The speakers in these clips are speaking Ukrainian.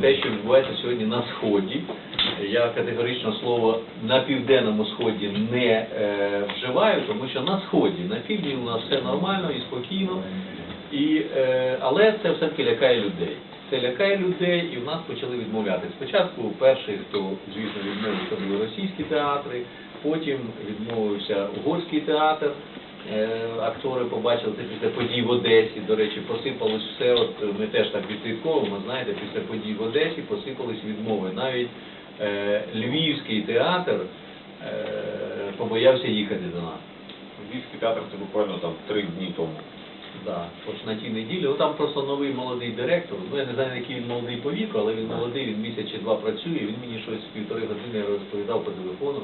те, що відбувається сьогодні на сході. Я категорично слово на південному сході не е, вживаю, тому що на сході, на півдні у нас все нормально і спокійно. І, е, але це все-таки лякає людей. Це лякає людей, і в нас почали відмовляти. Спочатку перший, хто, звісно, відмовився, були російські театри, потім відмовився угорський театр. Е, Актори побачили це після подій в Одесі. До речі, посипалось все. От е, ми теж так відслідковуємо. Знаєте, після подій в Одесі посипались відмови. Навіть е, Львівський театр е, побоявся їхати до нас. Львівський театр це буквально там три дні тому. Да, от на тій неділі. Ну, там просто новий молодий директор. Ну, я не знаю, який він молодий по віку, але він молодий, він місяць чи два працює. Він мені щось півтори години розповідав по телефону,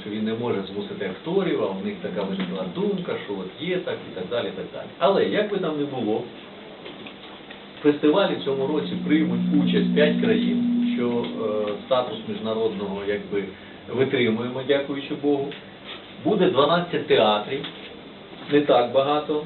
що він не може змусити акторів, а в них така виникла думка, що от є так і так далі. так далі. Але як би там не було, в фестивалі в цьому році приймуть участь 5 країн, що е, статус міжнародного якби витримуємо, дякуючи Богу. Буде 12 театрів, не так багато,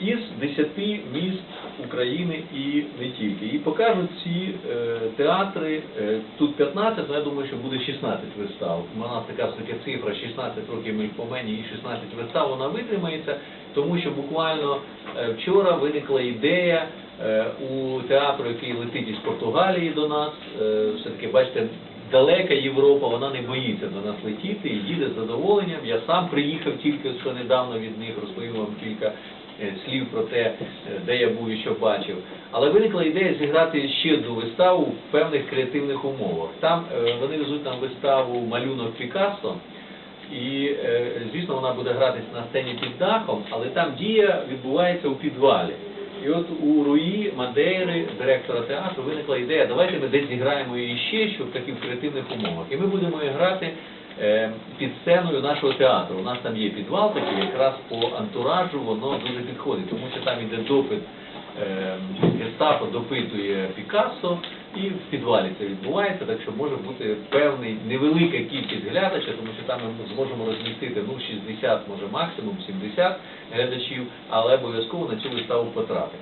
із 10 міст України і не тільки. І покажуть ці е, театри, е, тут 15, але я думаю, що буде 16 вистав. У нас така все-таки цифра 16 років ми по мені і 16 вистав, вона витримається, тому що буквально е, вчора виникла ідея е, у театру, який летить із Португалії до нас, е, все-таки бачите, далека Європа, вона не боїться до нас летіти і їде з задоволенням. Я сам приїхав тільки що недавно від них, розповів вам кілька слів про те, е, де я був і що бачив. Але виникла ідея зіграти ще одну виставу в певних креативних умовах. Там е, вони везуть нам виставу малюнок Пікассо. І, е, звісно, вона буде гратися на сцені під дахом, але там дія відбувається у підвалі. І от у Руї Мадейри, директора театру, виникла ідея, давайте ми десь зіграємо її ще, що в таких креативних умовах. І ми будемо її грати е, під сценою нашого театру. У нас там є підвал такий, якраз по антуражу воно дуже підходить, тому що там іде допит е, гестапо допитує Пікассо, і в підвалі це відбувається, так що може бути певний невелика кількість глядача, тому що там ми зможемо розмістити ну 60, може максимум 70 глядачів, але обов'язково на цю виставу потрапить.